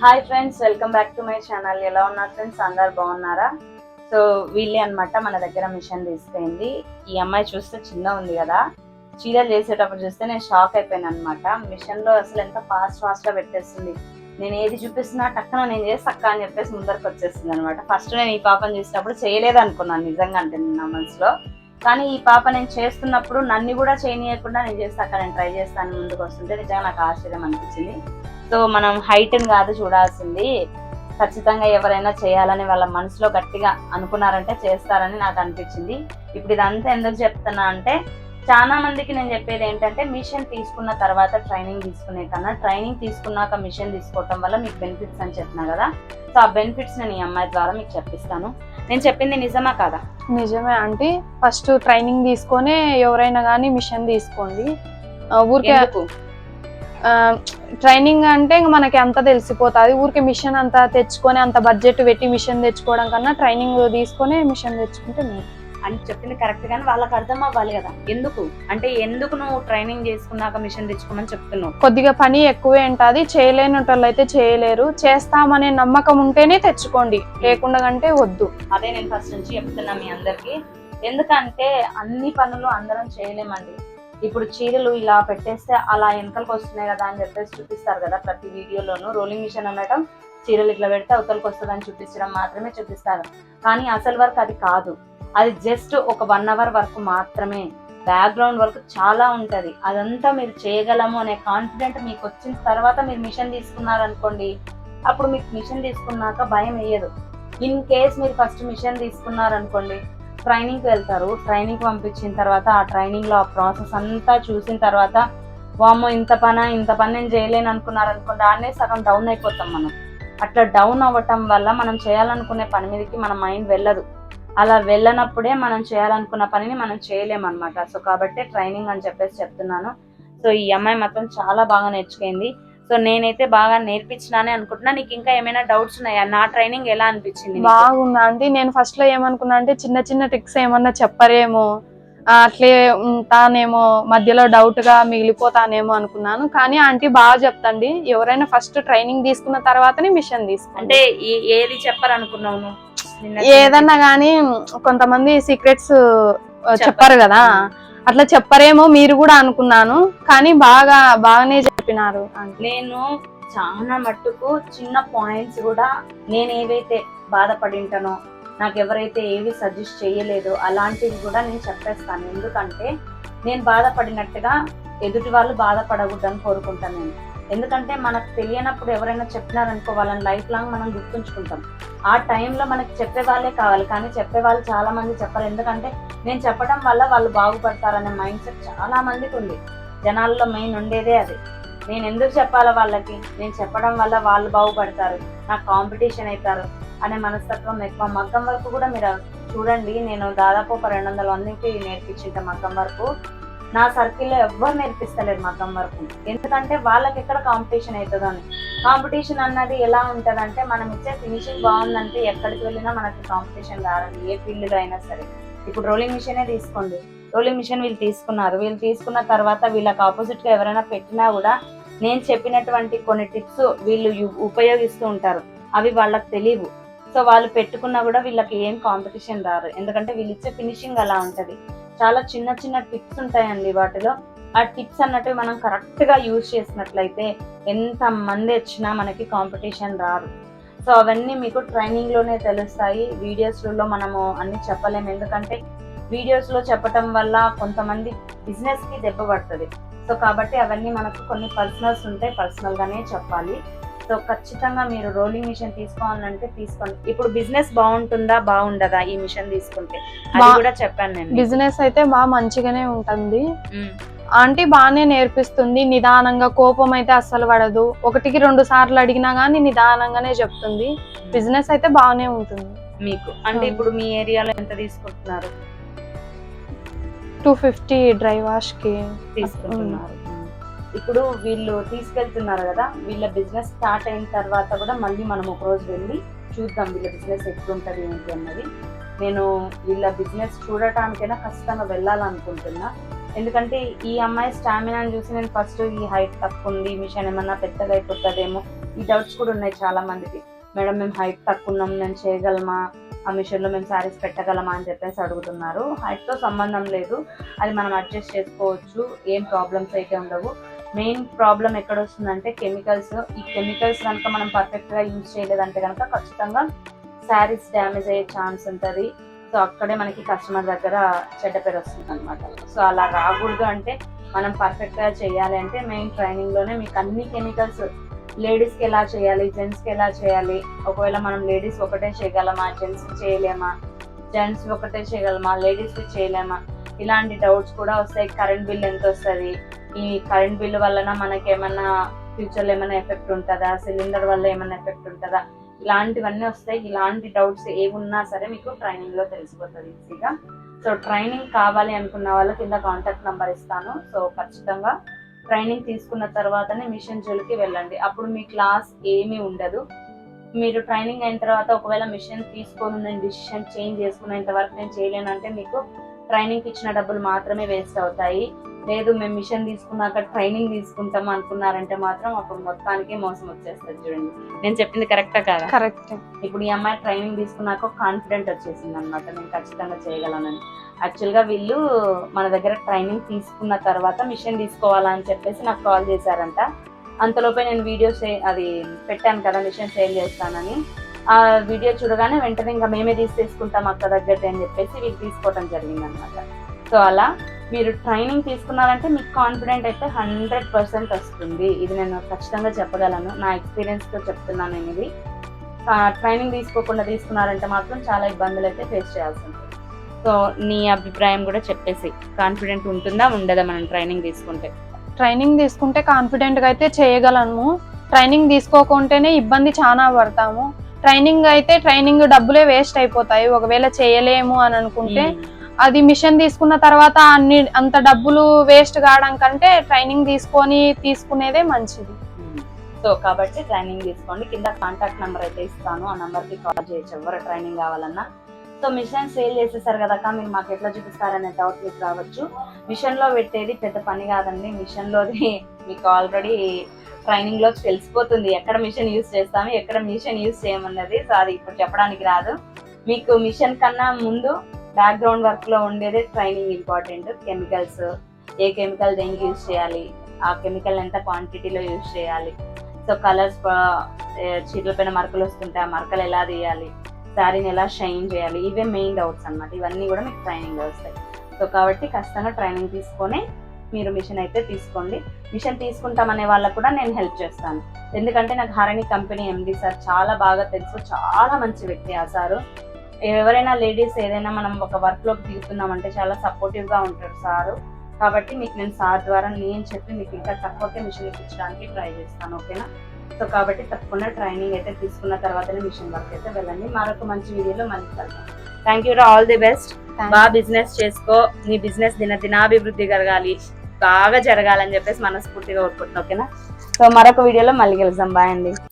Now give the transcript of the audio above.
Hi friends welcome back to my channel. ఎలా ఉన్నారు friends? అందరు బాగున్నారా? సో వీళ్ళే అన్నమాట మన దగ్గర మిషన్ తీసుకుంది ఈ అమ్మాయి చూస్తే చిన్న ఉంది కదా. చీరలు చేసేటప్పుడు చూస్తే నేను షాక్ అయిపోయాను అనమాట మిషన్లో అసలు ఎంత ఫాస్ట్ ఫాస్ట్గా పెట్టేస్తుంది. నేను ఏది చూపిస్తున్నా టక్కన నేను చేసి అక్క అని చెప్పేసి ముందరకు వచ్చేస్తుంది అనమాట ఫస్ట్ నేను ఈ పాపను చేసినప్పుడు చేయలేదు అనుకున్నాను నిజంగా అంటే నా మనసులో. కానీ ఈ పాప నేను చేస్తున్నప్పుడు నన్ను కూడా చేయనీయకుండా నేను చేస్తే అక్క నేను ట్రై చేస్తాను ముందుకు వస్తుంటే నిజంగా నాకు ఆశ్చర్యం అనిపించింది. సో మనం హైట్ కాదు చూడాల్సింది. ఖచ్చితంగా ఎవరైనా చేయాలని వాళ్ళ మనసులో గట్టిగా అనుకున్నారంటే చేస్తారని నాకు అనిపించింది. ఇప్పుడు ఇదంతా ఎందుకు చెప్తున్నా అంటే చాలా మందికి నేను చెప్పేది ఏంటంటే మిషన్ తీసుకున్న తర్వాత ట్రైనింగ్ తీసుకునే కన్నా ట్రైనింగ్ తీసుకున్నాక మిషన్ తీసుకోవటం వల్ల మీకు బెనిఫిట్స్ అని చెప్పినా కదా? సో ఆ బెనిఫిట్స్ నేను ఈ అమ్మాయి ద్వారా మీకు చెప్పిస్తాను. నేను చెప్పింది నిజమా కాదా? నిజమే అంటే ఫస్ట్ ట్రైనింగ్ తీసుకొని ఎవరైనా కానీ మిషన్ తీసుకోండి. ఊరికే ట్రైనింగ్ అంటే ఇంక మనకి అంత తెలిసిపోతుంది. ఊరికే మిషన్ అంతా తెచ్చుకొని అంత బడ్జెట్ పెట్టి మిషన్ తెచ్చుకోవడం కన్నా ట్రైనింగ్ తీసుకొని మిషన్ తెచ్చుకుంటే మేలు. అని చెప్పింది కరెక్ట్ కానీ వాళ్ళకి అర్థం అవ్వాలి కదా. ఎందుకు? అంటే ఎందుకు నువ్వు ట్రైనింగ్ చేసుకున్నాక మిషన్ తెచ్చుకోమని చెప్తున్నావు? కొద్దిగా పని ఎక్కువే ఉంటుంది. చేయలేని వాళ్ళు అయితే చేయలేరు. చేస్తామనే నమ్మకం ఉంటేనే తెచ్చుకోండి. లేకుండా అంటే వద్దు. అదే నేను ఫస్ట్ నుంచి చెప్తున్నా మీ అందరికి. ఎందుకంటే అన్ని పనులు అందరం చేయలేమండి. ఇప్పుడు చీరలు ఇలా పెట్టేస్తే అలా వెనకలకు వస్తున్నాయి కదా అని చెప్పేసి చూపిస్తారు కదా ప్రతి వీడియోలోనూ. రోలింగ్ మిషన్ అనటం చీరలు ఇట్లా పెడితే అవతలకి వస్తుంది అని చూపించడం మాత్రమే చూపిస్తారు. కానీ అసలు వర్క్ అది కాదు. అది జస్ట్ ఒక వన్ అవర్ వర్క్ మాత్రమే. బ్యాక్గ్రౌండ్ వర్క్ చాలా ఉంటుంది. అదంతా మీరు చేయగలము అనే కాన్ఫిడెంట్ మీకు వచ్చిన తర్వాత మీరు మిషన్ తీసుకున్నారనుకోండి అప్పుడు మీకు మిషన్ తీసుకున్నాక భయం వేయదు. ఇన్ కేస్ మీరు ఫస్ట్ మిషన్ తీసుకున్నారనుకోండి ట్రైనింగ్కి వెళ్తారు. ట్రైనింగ్ పంపించిన తర్వాత ఆ ట్రైనింగ్లో ఆ ప్రాసెస్ అంతా చూసిన తర్వాత వామ్మో ఇంత పని ఇంత పని నేను చేయలేను అనుకున్నారు అనుకోండి ఆడనే సగం డౌన్ అయిపోతాం మనం. అట్లా డౌన్ అవ్వటం వల్ల మనం చేయాలనుకునే పని మీదకి మన మైండ్ వెళ్ళదు. అలా వెళ్ళనప్పుడే మనం చేయాలనుకున్న పనిని మనం చేయలేమన్నమాట సో కాబట్టి ట్రైనింగ్ అని చెప్పేసి చెప్తున్నాను. సో ఈ అమ్మాయి మాత్రం చాలా బాగా నేర్చుకుంది. సో నేనైతే బాగా నేర్పించినానే అనుకుంటున్నా. నీకు ఇంకా ఏమైనా డౌట్స్ ఉన్నాయా? నా ట్రైనింగ్ ఎలా అనిపించింది? బాగుందా అంటే నేను ఫస్ట్లో ఏమనుకున్నా అంటే చిన్న చిన్న ట్రిక్స్ ఏమన్నా చెప్పరేమో అట్లే ఉంటానేమో మధ్యలో డౌట్గా మిగిలిపోతానేమో అనుకున్నాను. కానీ ఆంటీ బాగా చెప్తండి ఎవరైనా ఫస్ట్ ట్రైనింగ్ తీసుకున్న తర్వాతనే మిషన్ తీసుకోండి. అంటే ఏది చెప్పాలనుకున్నావు ఏదన్నా గానీ కొంతమంది సీక్రెట్స్ చెప్పారు కదా. అట్లా చెప్పరేమో మీరు కూడా అనుకున్నాను. కానీ బాగా బాగానే చెప్పినారు నేను చాలా మట్టుకు చిన్న పాయింట్స్ కూడా నేను ఏవైతే బాధపడింటానో నాకు ఎవరైతే ఏవి సజెస్ట్ చేయలేదో అలాంటివి కూడా నేను చెప్పేస్తాను. ఎందుకంటే నేను బాధపడినట్టుగా ఎదుటి వాళ్ళు బాధపడకూడదని కోరుకుంటాను నేను. ఎందుకంటే మనకు తెలియనప్పుడు ఎవరైనా చెప్పినారనుకో వాళ్ళని లైఫ్ లాంగ్ మనం గుర్తుంచుకుంటాం. ఆ టైంలో మనకు చెప్పే వాళ్ళే కావాలి. కానీ చెప్పే వాళ్ళు చాలా మంది చెప్పరు. ఎందుకంటే నేను చెప్పడం వల్ల వాళ్ళు బాగుపడతారనే మైండ్ సెట్ చాలా మందికి ఉంది. జనాల్లో మెయిన్ ఉండేదే అది. నేను ఎందుకు చెప్పాలా వాళ్ళకి? నేను చెప్పడం వల్ల వాళ్ళు బాగుపడతారు నాకు కాంపిటీషన్ అవుతారు అనే మనస్తత్వం ఎక్కువ. మగ్గం వరకు కూడా మీరు చూడండి నేను దాదాపు ఒక రెండు వందల మందికి నేర్పించింట మగ్గం వరకు. నా సర్కిల్లో ఎవ్వరు నేర్పిస్తలేరు మగ్గం వరకు. ఎందుకంటే వాళ్ళకి ఎక్కడ కాంపిటీషన్ అవుతుందో అని. కాంపిటీషన్ అన్నది ఎలా ఉంటుందంటే మనం ఇచ్చే ఫినిషింగ్ బాగుందంటే ఎక్కడికి వెళ్ళినా మనకి కాంపిటీషన్ రాదు ఏ ఫీల్డ్లో అయినా సరే. ఇప్పుడు రోలింగ్ మిషనే తీసుకోండి. రోలింగ్ మిషన్ వీళ్ళు తీసుకున్నారు. వీళ్ళు తీసుకున్న తర్వాత వీళ్ళకి ఆపోజిట్గా ఎవరైనా పెట్టినా కూడా నేను చెప్పినటువంటి కొన్ని టిప్స్ వీళ్ళు ఉపయోగిస్తూ ఉంటారు. అవి వాళ్ళకి తెలియవు. సో వాళ్ళు పెట్టుకున్నా కూడా వీళ్ళకి ఏం కాంపిటీషన్ రారు ఎందుకంటే వీళ్ళు ఇచ్చే ఫినిషింగ్ అలా ఉంటుంది. చాలా చిన్న చిన్న టిప్స్ ఉంటాయండి వాటిలో. ఆ టిప్స్ అన్నట్టు మనం కరెక్ట్గా యూజ్ చేసినట్లయితే ఎంత మంది వచ్చినా మనకి కాంపిటీషన్ రారు సో అవన్నీ మీకు ట్రైనింగ్లోనే తెలుస్తాయి. వీడియోస్లలో మనము అన్ని చెప్పలేము. ఎందుకంటే వీడియోస్లో చెప్పటం వల్ల కొంతమంది బిజినెస్కి దెబ్బ పడుతుంది. సో కాబట్టి అవన్నీ మనకు కొన్ని పర్సనల్స్ ఉంటాయి పర్సనల్ గానే చెప్పాలి. సో ఖచ్చితంగా మీరు రోలింగ్ మిషన్ తీసుకోవాలంటే తీసుకోండి. ఇప్పుడు బిజినెస్ బాగుంటుందా బాగుండదా ఈ మిషన్ తీసుకుంటే? అది కూడా చెప్పాను నేను బిజినెస్ అయితే బాగా మంచిగానే ఉంటుంది. ఆంటీ బాగానే నేర్పిస్తుంది నిదానంగా కోపం అయితే అస్సలు పడదు. ఒకటికి రెండు సార్లు అడిగినా గానీ నిదానంగానే చెప్తుంది. బిజినెస్ అయితే బాగానే ఉంటుంది. మీకు. అంటే. ఇప్పుడు మీ ఏరియాలో ఎంత తీసుకుంటున్నారు? టూ ఫిఫ్టీ డ్రై వాష్కి తీసుకుంటున్నారు ఇప్పుడు వీళ్ళు తీసుకెళ్తున్నారు కదా వీళ్ళ బిజినెస్ స్టార్ట్ అయిన తర్వాత కూడా మళ్ళీ మనం ఒక రోజు వెళ్ళి చూద్దాం వీళ్ళ బిజినెస్ ఎట్లుంటది ఏంటి అన్నది. నేను వీళ్ళ బిజినెస్ చూడటానికైనా ఖచ్చితంగా వెళ్ళాలనుకుంటున్నా. ఎందుకంటే ఈ అమ్మాయి స్టామినాని చూసి నేను ఫస్ట్ ఈ హైట్ తక్కువ ఉంది మిషన్ ఏమన్నా పెద్దగా అయిపోతుందేమో ఈ డౌట్స్ కూడా ఉన్నాయి చాలా మందికి మేడం మేము హైట్ తక్కువ ఉన్నాం మేము చేయగలమా? ఆ మిషన్లో మేము శారీస్ పెట్టగలమా అని చెప్పేసి అడుగుతున్నారు. హైట్తో సంబంధం లేదు. అది మనం అడ్జస్ట్ చేసుకోవచ్చు. ఏం ప్రాబ్లమ్స్ అయితే ఉండవు. మెయిన్ ప్రాబ్లం ఎక్కడ వస్తుందంటే కెమికల్స్. ఈ కెమికల్స్ కనుక మనం పర్ఫెక్ట్గా యూజ్ చేయలేదంటే కనుక ఖచ్చితంగా శారీస్ డ్యామేజ్ అయ్యే ఛాన్స్ ఉంటుంది. సో అక్కడే మనకి కస్టమర్ దగ్గర చెడ్డ పేరు వస్తుంది అనమాట సో అలా రాకూడదు అంటే మనం పర్ఫెక్ట్గా చేయాలి అంటే మెయిన్ ట్రైనింగ్లోనే మీకు అన్ని కెమికల్స్ లేడీస్కి ఎలా చేయాలి? జెంట్స్కి ఎలా చేయాలి? ఒకవేళ మనం లేడీస్ ఒకటే చేయగలమా? జెంట్స్కి చేయలేమా? జెంట్స్ ఒకటే చేయగలమా? లేడీస్కి చేయలేమా? ఇలాంటి డౌట్స్ కూడా వస్తాయి. కరెంట్ బిల్ ఎంత వస్తుంది? ఈ కరెంట్ బిల్ వలన మనకి ఏమైనా ఫ్యూచర్లో ఏమైనా ఎఫెక్ట్ ఉంటుందా? సిలిండర్ వల్ల ఏమైనా ఎఫెక్ట్ ఉంటుందా? ఇలాంటివన్నీ వస్తాయి. ఇలాంటి డౌట్స్ ఏమున్నా సరే మీకు ట్రైనింగ్లో తెలిసిపోతుంది ఈజీగా సో ట్రైనింగ్ కావాలి అనుకున్న వాళ్ళు కింద కాంటాక్ట్ నెంబర్ ఇస్తాను. సో ఖచ్చితంగా ట్రైనింగ్ తీసుకున్న తర్వాతనే మిషన్ జోలికి వెళ్ళండి. అప్పుడు మీ క్లాస్ ఏమీ ఉండదు. మీరు ట్రైనింగ్ అయిన తర్వాత ఒకవేళ మిషన్ తీసుకొని నేను డిసిషన్ చేంజ్ చేసుకునేంత వరకు నేను చేయలేనంటే మీకు ట్రైనింగ్ ఇచ్చిన డబ్బులు మాత్రమే వేస్ట్ అవుతాయి. లేదు మేము మిషన్ తీసుకున్నాక ట్రైనింగ్ తీసుకుంటాం అనుకున్నారంటే మాత్రం అప్పుడు మొత్తానికి మోసం వచ్చేస్తుంది చూడండి. నేను చెప్పింది కరెక్టా కాదా? కరెక్ట్. ఇప్పుడు ఈ అమ్మాయి ట్రైనింగ్ తీసుకున్నాక కాన్ఫిడెంట్ వచ్చేసింది అనమాట నేను ఖచ్చితంగా చేయగలనని. యాక్చువల్గా వీళ్ళు మన దగ్గర ట్రైనింగ్ తీసుకున్న తర్వాత మిషన్ తీసుకోవాలని చెప్పేసి నాకు కాల్ చేశారంట. అంతలోపే నేను వీడియో అది పెట్టాను కదా మిషన్ సేల్ చేస్తానని. ఆ వీడియో చూడగానే వెంటనే ఇంకా మేమే తీసేసుకుంటాం అక్క దగ్గర అని చెప్పేసి వీళ్ళు తీసుకోవడం జరిగింది అనమాట సో అలా మీరు ట్రైనింగ్ తీసుకున్నారంటే మీకు కాన్ఫిడెంట్ అయితే హండ్రెడ్ పర్సెంట్ వస్తుంది. ఇది నేను ఖచ్చితంగా చెప్పగలను. నా ఎక్స్పీరియన్స్తో చెప్తున్నాను నేను ఇది. ట్రైనింగ్ తీసుకోకుండా తీసుకున్నారంటే మాత్రం చాలా ఇబ్బందులు అయితే ఫేస్ చేయాల్సి ఉంటుంది. సో నీ అభిప్రాయం కూడా చెప్పేసి కాన్ఫిడెంట్ ఉంటుందా ఉండదా మనం ట్రైనింగ్ తీసుకుంటే? ట్రైనింగ్ తీసుకుంటే కాన్ఫిడెంట్గా అయితే చేయగలను ట్రైనింగ్ తీసుకోకుంటేనే ఇబ్బంది చాలా పడతాము. ట్రైనింగ్ అయితే ట్రైనింగ్ డబ్బులే వేస్ట్ అయిపోతాయి. ఒకవేళ చేయలేము అని అనుకుంటే అది మిషన్ తీసుకున్న తర్వాత అన్ని అంత డబ్బులు వేస్ట్ కావడం కంటే ట్రైనింగ్ తీసుకొని తీసుకునేదే మంచిది. సో కాబట్టి ట్రైనింగ్ తీసుకోండి. కింద కాంటాక్ట్ నెంబర్ అయితే ఇస్తాను. ఆ నెంబర్కి కాల్ చేయొచ్చు. ఎవరు ట్రైనింగ్ కావాలన్నా. సో మిషన్ సేల్ చేసేసారు కదా అక్క, మీరు మాకు ఎట్లా చూపిస్తారనే డౌట్ మీకు రావచ్చు. మిషన్లో పెట్టేది పెద్ద పని కాదండి. మిషన్లోది మీకు ఆల్రెడీ ట్రైనింగ్లో తెలిసిపోతుంది. ఎక్కడ మిషన్ యూస్ చేస్తాము ఎక్కడ మిషన్ యూస్ చేయమన్నది. సో అది ఇప్పుడు చెప్పడానికి రాదు. మీకు మిషన్ కన్నా ముందు బ్యాక్గ్రౌండ్ వర్క్లో ఉండేదే ట్రైనింగ్ ఇంపార్టెంట్ కెమికల్స్ ఏ కెమికల్ దేనికి యూజ్ చేయాలి? ఆ కెమికల్ ఎంత క్వాంటిటీలో యూజ్ చేయాలి? సో కలర్స్ చీరల పైన మరకలు వస్తుంటాయి. ఆ మరకలు ఎలా తీయాలి? శారీని ఎలా షైన్ చేయాలి? ఇవే మెయిన్ డౌట్స్ అనమాట ఇవన్నీ కూడా మీకు ట్రైనింగ్ వస్తాయి. సో కాబట్టి ఖచ్చితంగా ట్రైనింగ్ తీసుకొని మీరు మిషన్ అయితే తీసుకోండి. మిషన్ తీసుకుంటామనే వాళ్ళకు కూడా నేను హెల్ప్ చేస్తాను. ఎందుకంటే నాకు హారణి కంపెనీ ఎండి సార్ చాలా బాగా తెలుసు. చాలా మంచి వ్యక్తి ఆ సారు. ఎవరైనా లేడీస్ ఏదైనా మనం ఒక వర్క్లోకి దిగుతున్నామంటే చాలా సపోర్టివ్గా ఉంటారు సారు. కాబట్టి మీకు నేను సార్ ద్వారా నేను చెప్పి మీకు ఇంకా తక్కువకే మిషన్ ఇప్పించడానికి ట్రై చేస్తాను ఓకేనా? సో కాబట్టి తప్పకుండా ట్రైనింగ్ అయితే తీసుకున్న తర్వాతనే మిషన్ వర్క్ అయితే వెళ్ళండి. మరొక మంచి వీడియోలో మళ్ళీ కలుద్దాం. Thank you all the best బాగా బిజినెస్ చేసుకో. నీ బిజినెస్ దిన దినాభివృద్ధి కలగాలి. బాగా జరగాలని చెప్పేసి మనస్ఫూర్తిగా కోరుకుంటున్నాం ఓకేనా? సో మరొక వీడియోలో మళ్ళీ కలుద్దాం. బాయ్ అండి.